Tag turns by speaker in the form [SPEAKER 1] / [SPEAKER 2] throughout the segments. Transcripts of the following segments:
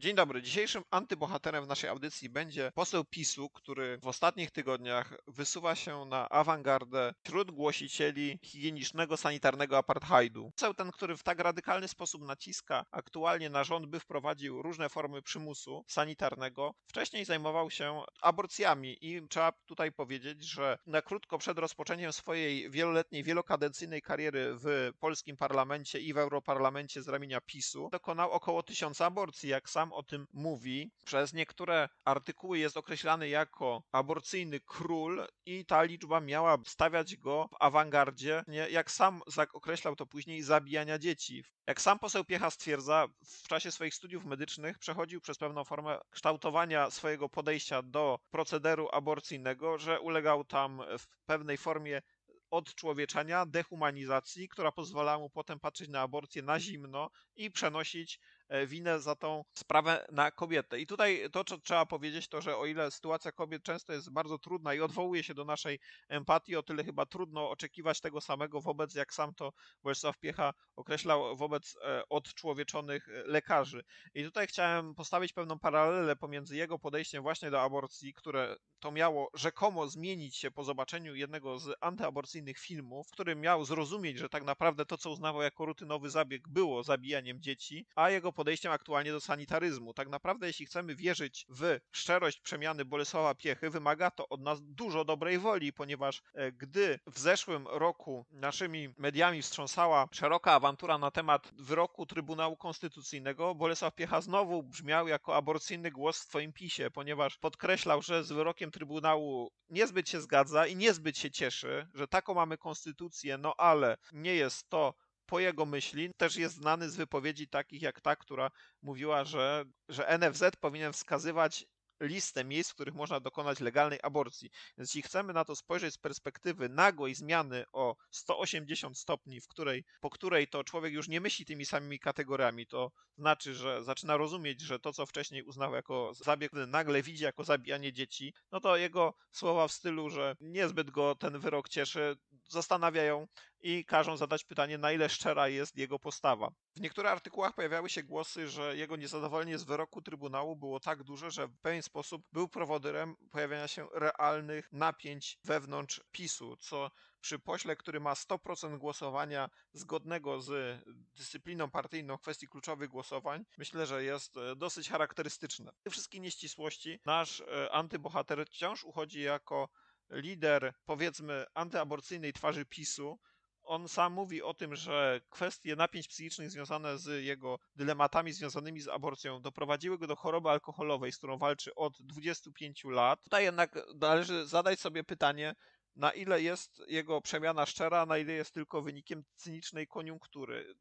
[SPEAKER 1] Dzień dobry. Dzisiejszym antybohaterem w naszej audycji będzie poseł PiSu, który w ostatnich tygodniach wysuwa się na awangardę wśród głosicieli higienicznego, sanitarnego apartheidu. Poseł ten, który w tak radykalny sposób naciska aktualnie na rząd, by wprowadził różne formy przymusu sanitarnego, wcześniej zajmował się aborcjami i trzeba tutaj powiedzieć, że na krótko przed rozpoczęciem swojej wieloletniej, wielokadencyjnej kariery w polskim parlamencie i w Europarlamencie z ramienia PiSu dokonał około tysiąca aborcji, jak sam o tym mówi. Przez niektóre artykuły jest określany jako aborcyjny król i ta liczba miała stawiać go w awangardzie, jak sam określał to później, zabijania dzieci. Jak sam poseł Piecha stwierdza, w czasie swoich studiów medycznych przechodził przez pewną formę kształtowania swojego podejścia do procederu aborcyjnego, że ulegał tam w pewnej formie odczłowieczenia, dehumanizacji, która pozwala mu potem patrzeć na aborcję na zimno i przenosić winę za tą sprawę na kobietę. I tutaj to, co trzeba powiedzieć, to, że o ile sytuacja kobiet często jest bardzo trudna i odwołuje się do naszej empatii, o tyle chyba trudno oczekiwać tego samego wobec, jak sam to Bolesław Piecha określał, wobec e, odczłowieczonych e, lekarzy. I tutaj chciałem postawić pewną paralelę pomiędzy jego podejściem właśnie do aborcji, które to miało rzekomo zmienić się po zobaczeniu jednego z antyaborcyjnych filmów, w którym miał zrozumieć, że tak naprawdę to, co uznawał jako rutynowy zabieg, było zabijaniem dzieci, a jego podejściem aktualnie do sanitaryzmu. Tak naprawdę, jeśli chcemy wierzyć w szczerość przemiany Bolesława Piechy, wymaga to od nas dużo dobrej woli, ponieważ e, gdy w zeszłym roku naszymi mediami wstrząsała szeroka awantura na temat wyroku Trybunału Konstytucyjnego, Bolesław Piecha znowu brzmiał jako aborcyjny głos w swoim pisie, ponieważ podkreślał, że z wyrokiem Trybunału niezbyt się zgadza i niezbyt się cieszy, że taką mamy konstytucję, no ale nie jest to po jego myśli też jest znany z wypowiedzi takich jak ta, która mówiła, że, że NFZ powinien wskazywać listę miejsc, w których można dokonać legalnej aborcji. Więc jeśli chcemy na to spojrzeć z perspektywy nagłej zmiany o 180 stopni, w której, po której to człowiek już nie myśli tymi samymi kategoriami, to znaczy, że zaczyna rozumieć, że to, co wcześniej uznał jako zabieg, nagle widzi jako zabijanie dzieci, no to jego słowa w stylu, że niezbyt go ten wyrok cieszy, zastanawiają i każą zadać pytanie, na ile szczera jest jego postawa. W niektórych artykułach pojawiały się głosy, że jego niezadowolenie z wyroku Trybunału było tak duże, że w pewien sposób był prowodyrem pojawiania się realnych napięć wewnątrz PiSu, co przy pośle, który ma 100% głosowania zgodnego z dyscypliną partyjną w kwestii kluczowych głosowań, myślę, że jest e, dosyć charakterystyczne. Te wszystkie nieścisłości nasz e, antybohater wciąż uchodzi jako lider, powiedzmy, antyaborcyjnej twarzy PiSu, on sam mówi o tym, że kwestie napięć psychicznych związane z jego dylematami związanymi z aborcją doprowadziły go do choroby alkoholowej, z którą walczy od 25 lat. Tutaj jednak należy zadać sobie pytanie, na ile jest jego przemiana szczera, na ile jest tylko wynikiem cynicznej koniunktury.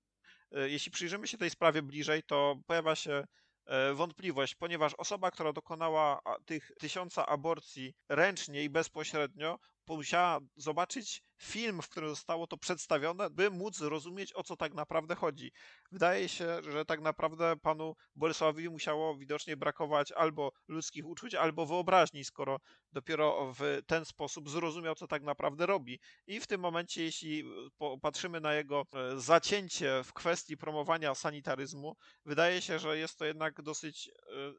[SPEAKER 1] E, jeśli przyjrzymy się tej sprawie bliżej, to pojawia się wątpliwość, ponieważ osoba, która dokonała tych tysiąca aborcji ręcznie i bezpośrednio, musiała zobaczyć film, w którym zostało to przedstawione, by móc zrozumieć, o co tak naprawdę chodzi. Wydaje się, że tak naprawdę panu Bolesławowi musiało widocznie brakować albo ludzkich uczuć, albo wyobraźni, skoro dopiero w ten sposób zrozumiał, co tak naprawdę robi. I w tym momencie, jeśli popatrzymy na jego e, zacięcie w kwestii promowania sanitaryzmu, wydaje się, że jest to jednak dosyć e,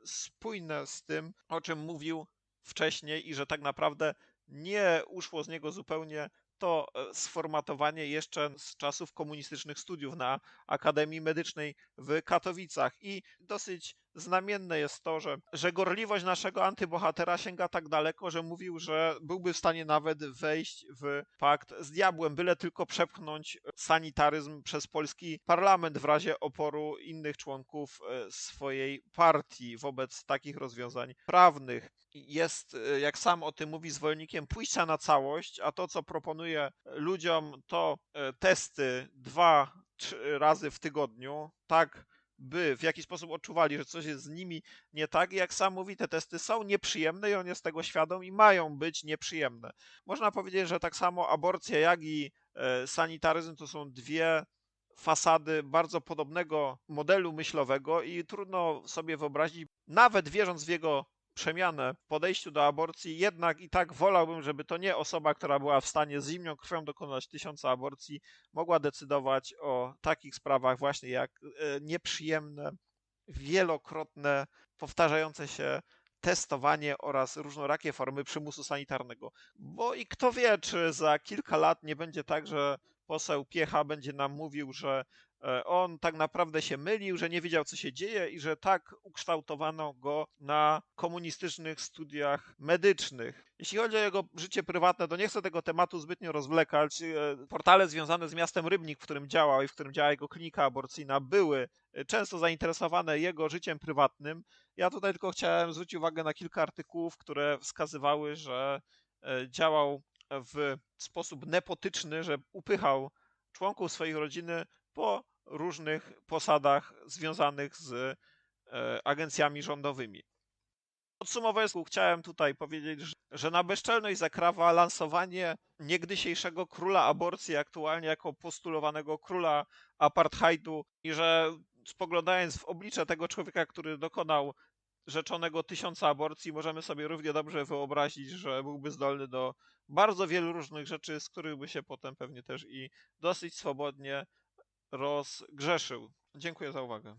[SPEAKER 1] spójne z tym, o czym mówił wcześniej i że tak naprawdę nie uszło z niego zupełnie to e, sformatowanie jeszcze z czasów komunistycznych studiów na Akademii Medycznej w Katowicach. I dosyć znamienne jest to, że, że gorliwość naszego antybohatera sięga tak daleko, że mówił, że byłby w stanie nawet wejść w pakt z diabłem, byle tylko przepchnąć sanitaryzm przez polski parlament w razie oporu innych członków e, swojej partii wobec takich rozwiązań prawnych. Jest, e, jak sam o tym mówi, zwolennikiem pójścia na całość, a to, co proponuje ludziom, to e, testy dwa, trzy razy w tygodniu, tak by w jakiś sposób odczuwali, że coś jest z nimi nie tak. I jak sam mówi, te testy są nieprzyjemne i on jest tego świadom i mają być nieprzyjemne. Można powiedzieć, że tak samo aborcja, jak i e, sanitaryzm to są dwie fasady bardzo podobnego modelu myślowego i trudno sobie wyobrazić, nawet wierząc w jego przemianę w podejściu do aborcji, jednak i tak wolałbym, żeby to nie osoba, która była w stanie z zimną krwią dokonać tysiąca aborcji, mogła decydować o takich sprawach właśnie jak e, nieprzyjemne wielokrotne, powtarzające się testowanie oraz różnorakie formy przymusu sanitarnego. Bo i kto wie, czy za kilka lat nie będzie tak, że poseł Piecha będzie nam mówił, że on tak naprawdę się mylił, że nie wiedział, co się dzieje i że tak ukształtowano go na komunistycznych studiach medycznych. Jeśli chodzi o jego życie prywatne, to nie chcę tego tematu zbytnio rozwlekać. E, portale związane z miastem Rybnik, w którym działał i w którym działa jego klinika aborcyjna, były e, często zainteresowane jego życiem prywatnym. Ja tutaj tylko chciałem zwrócić uwagę na kilka artykułów, które wskazywały, że działał w sposób nepotyczny, że upychał członków swojej rodziny po różnych posadach związanych z e, agencjami rządowymi. Podsumowując, chciałem tutaj powiedzieć, że na bezczelność zakrawa lansowanie niegdysiejszego króla aborcji, aktualnie jako postulowanego króla apartheidu i że spoglądając w oblicze tego człowieka, który dokonał rzeczonego tysiąca aborcji, możemy sobie równie dobrze wyobrazić, że byłby zdolny do bardzo wielu różnych rzeczy, z których by się potem pewnie też i dosyć swobodnie rozgrzeszył. Dziękuję za uwagę.